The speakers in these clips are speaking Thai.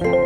จริ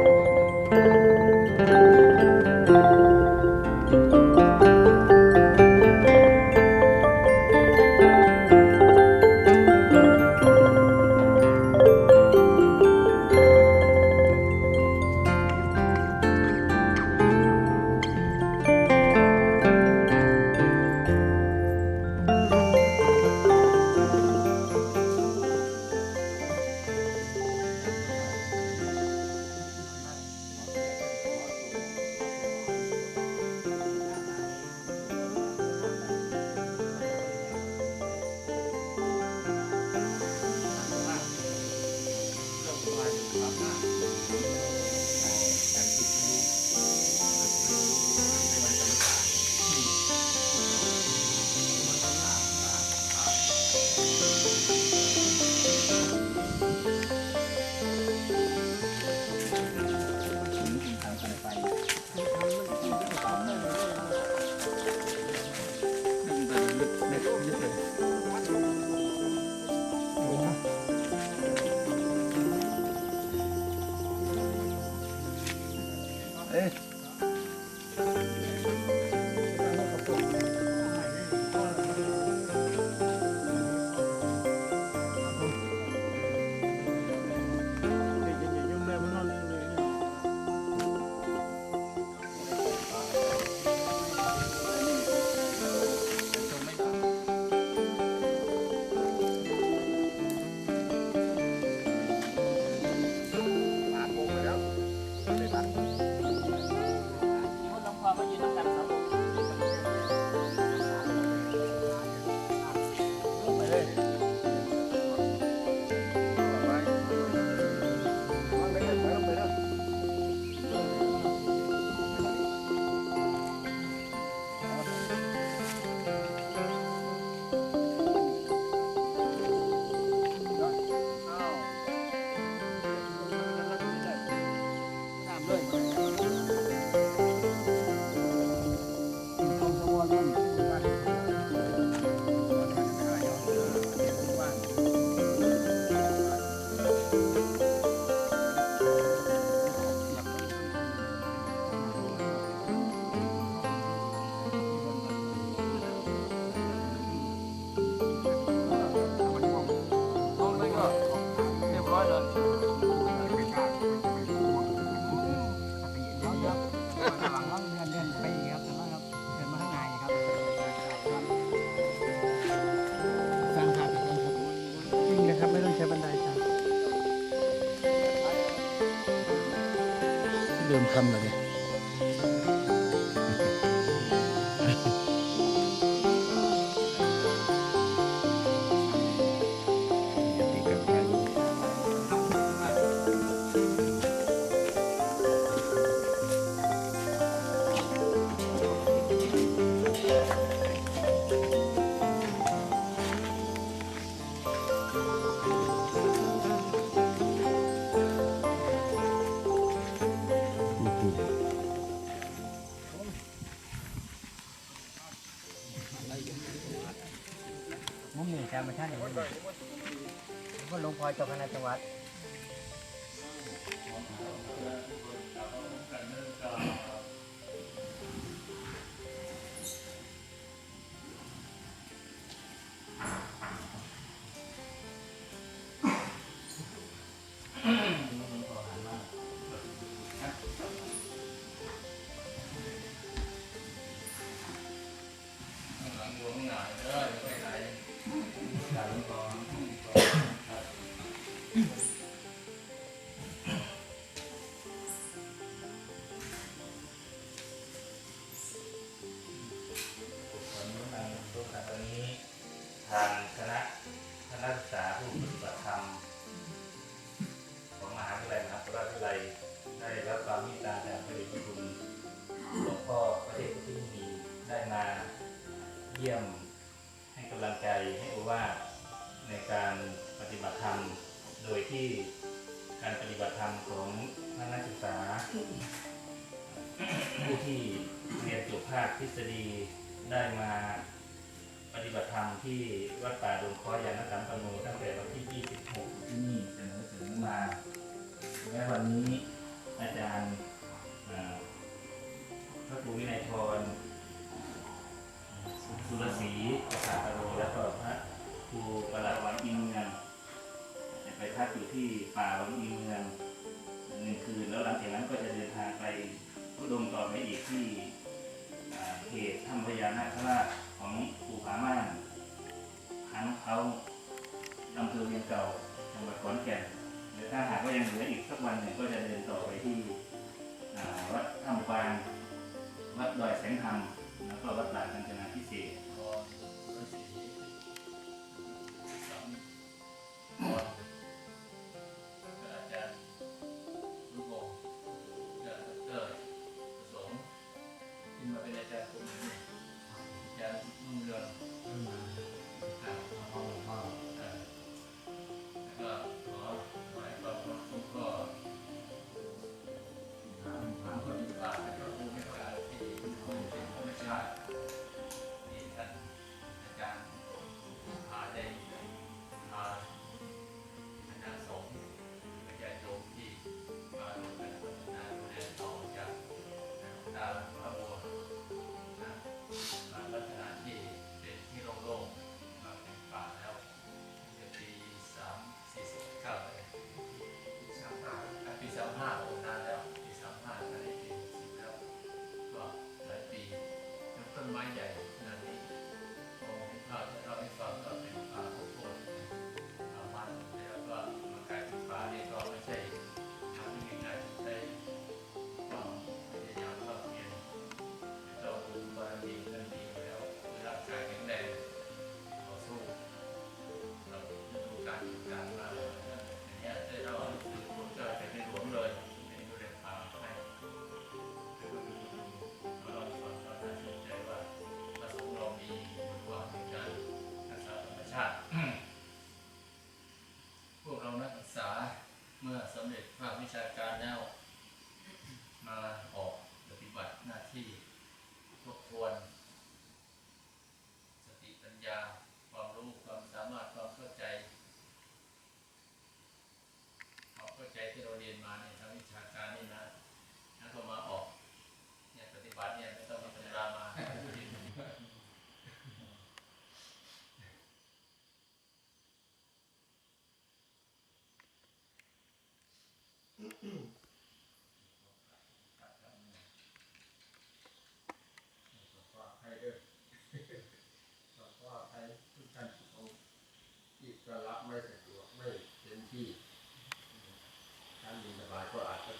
เริ่มค ก็หลวงพ่อเจ้าคณะจังหวัด มาเยี่ยมให้กำลังใจให้โอวาทในการปฏิบัติธรรม โดยที่การปฏิบัติธรรมของนักศึกษา ผู้ที่เรียนจบภาคทฤษฎีได้มาปฏิบัติธรรมที่วัดป่าดงคอยานสัมปันโนตั้งแต่วันที่ 26 ที่นี่เสนอถึงมาแม้วันนี้อาจารย์พระครูวินัยทร สุรศรีประสาทโรแล้วก็พระครูประหลัดวังอินเมืองไปพักอยู่ที่ป่าวังอินเมืองหนึ่งคืนแล้วหลังจากนั้นก็จะเดินทางไปพุดมต่อไปอีกที่เขตถ้ำพญานาคราชของปู่ผาม่านหางเขาอำเภอเวียงเก่าจังหวัดขอนแก่นหรือถ้าหากว่ายังเหลืออีกสักวันหนึ่งก็จะเดินต่อไปที่วัดถ้ำกวางวัดดอยแสงธรรม แล้วก็วัดหลาดกัญจนาพิเศษ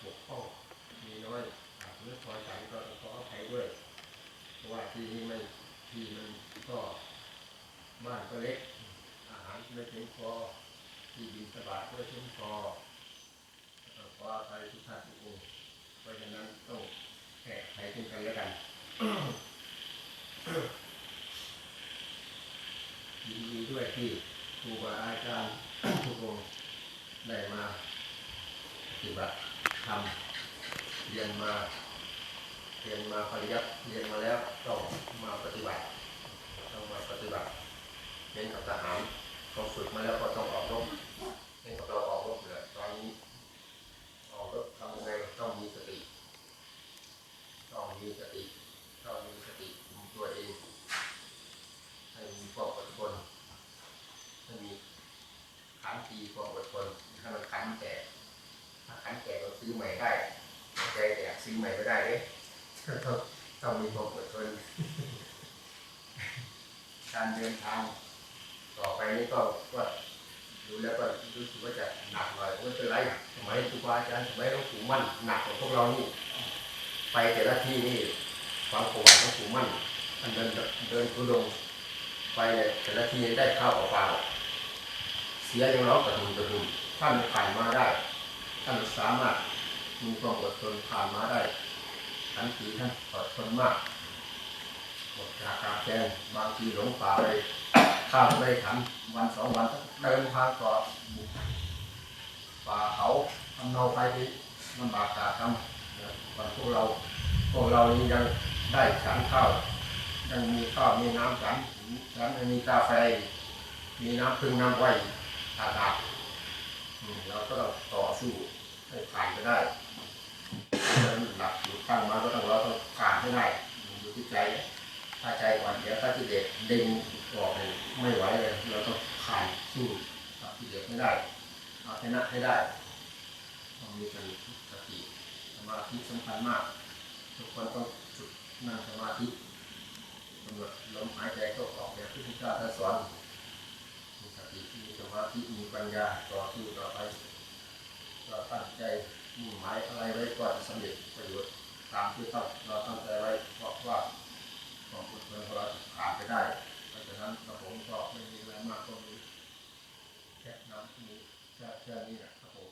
บกพร่องมีน้อยอาจจะไม่พอใจก็ต้องขออภัยด้วยเพราะว่าที่นี้ไม่ที่มันก็บ้านก็เล็ก อาหารไม่เพียงพอที่ดินสบายก็ไม่เพียงพอก็ขออภัยทุกท่านทุกองค์เพราะฉะนั้นต้องแก้ไขซึ่งกันและกันยินดีด้วยที่ครูบาอาจารย์ทุกองค์ได้มาปฏิบัติ ทำเรียนมาเรียนมาปริยัติเรียนมาแล้วต้องมาปฏิบัติต้องมาปฏิบัติเรียนกับทหารต้องฝึกมาแล้วก็ต้องออกรบเรียนกับเราออกรบเลยตอนนี้ออกรบทำยังไงต้องมีสติ ต้องมีสติ ต้องมีสติคุมตัวเอง ให้มีความอดทนให้มีขันทีความอดทนถ้ามันขันแก่ถ้าขันแก่เราซื้ อใหม่ได้ใจแต่อยากซื้อใหม่ไม่ได้เลยต้องต้องมีความอดทนการเดินทาง ต่อไปนี้ก็ว่าดูแล้วก็รู้สึกว่าจะหนักหน่อยไม่เป็นไรสมัยครูบาอาจารย์สมัยหลวงปู่มั่นหนักกว่าพวกเรานี่ไปแต่ละที่นี่ความประวัติของปู่มั่นท่านเดินเดินทุดงไปเนี่ยแต่ละที่ได้ข้าวเปล่าเสียอย่างเรากระดุมกระดุมท่านผ่านมาได้ ท่านสามารถ มีความอดทนผ่านมาได้ทันทีท่านอดทนมากหมดจากการแกงบางทีหลงป่าไปข้าไม่ได้ทันวันสองวันเดินทางต่อบุกป่าเขาทำเนาไปที่ลำบากตากรรมวันพวกเราพวกเรานี่ยังได้ฉันข้าวยังมีข้าวมีน้ำฉันฉันยังมีกาแฟมีน้ำพึ่งน้ำไว้อากาศเราก็ต้องต่อสู้ให้ผ่านไปได้ ก็ต้องเราต้องผ่านให้ได้อยู่ที่ใจถ้าใจอ่อนเดี๋ยวถ้ากิเลสดึงออกเลยไม่ไหวเลยเราต้องผ่านสู้กับกิเลสไม่ได้เอาชนะให้ได้ต้องมีสติสมาธิสำคัญมากทุกคนต้องฝึกนั่งสมาธิกำหนดลมหายใจเข้าออกแบบที่พระเจ้าท่านสอนมีสติมีสมาธิมีปัญญาต่อสู้ต่อไปเราตั้งใจ มุ่งหมายอะไรไว้ก่อนสำเร็จประโยชน์ตามที่ต้องเราตั้งใจไว้เพราะว่าความอดทนของเราผ่านไปได้ เพราะฉะนั้นกระผมก็ไม่มีอะไรมากก็มีแค่น้ำนี้แค่แค่นี้นะครับผม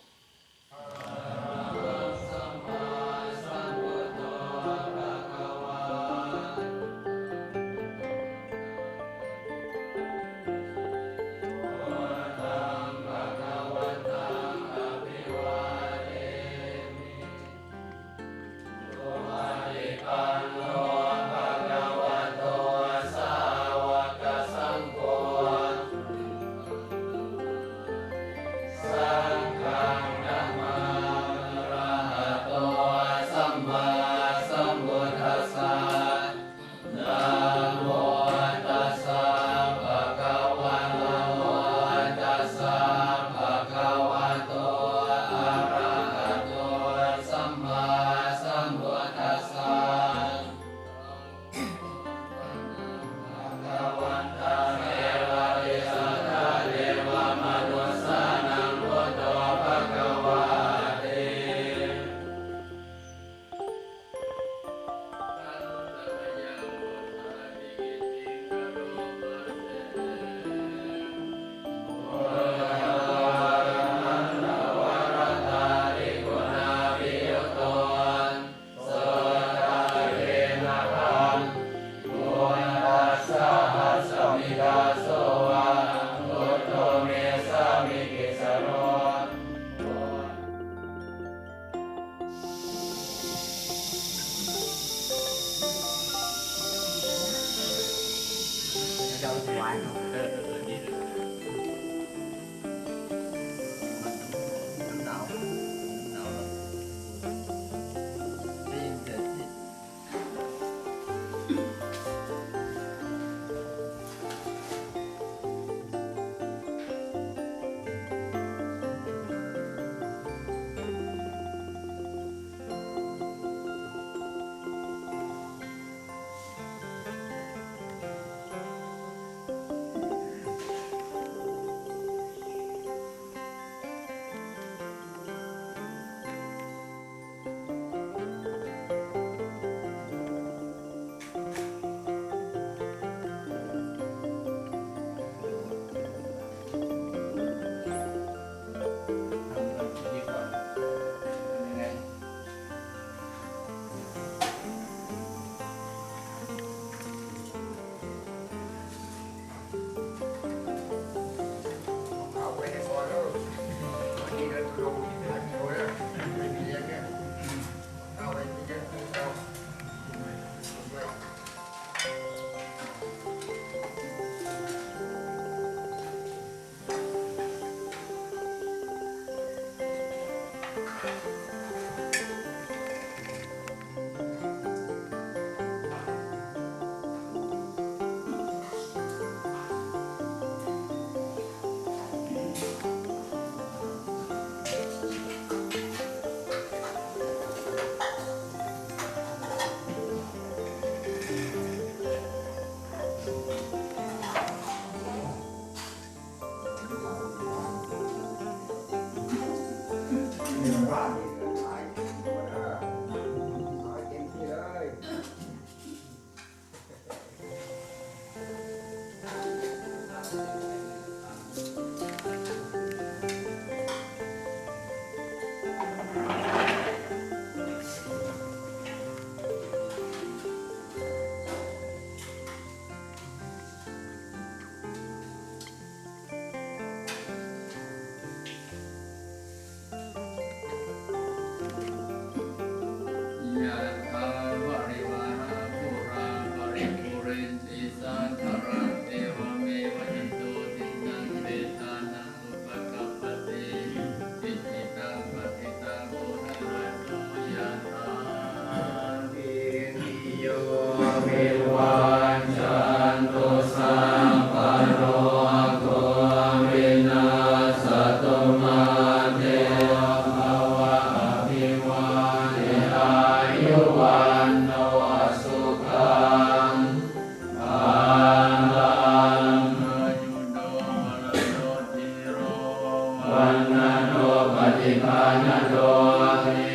วันนโนปฏิภาณโน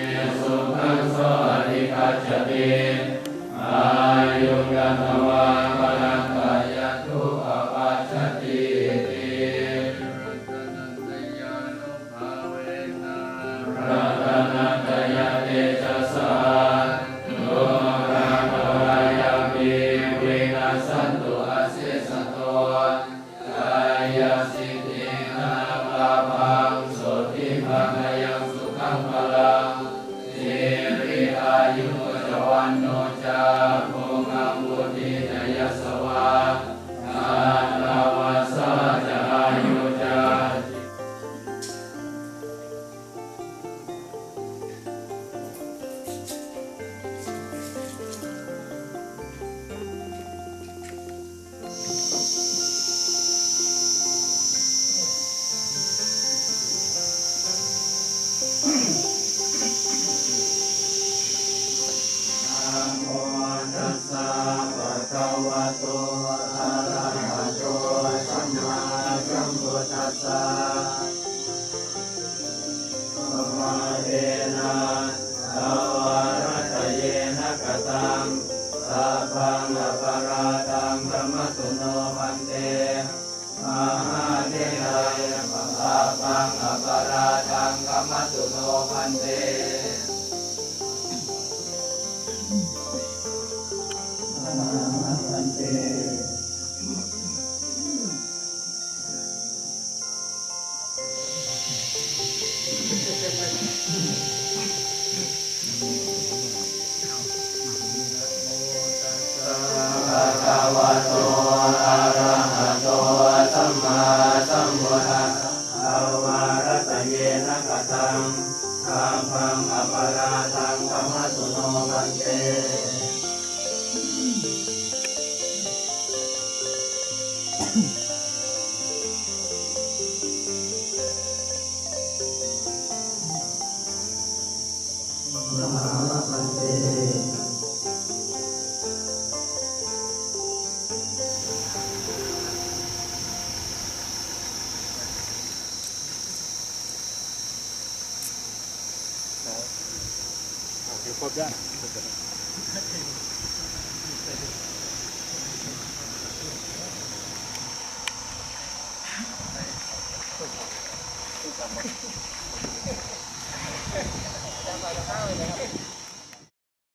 สิริอายุจวันโนจาภุงอภุตินยสวา คะวะโต สมาวะพันเตเดี๋ยวครบได้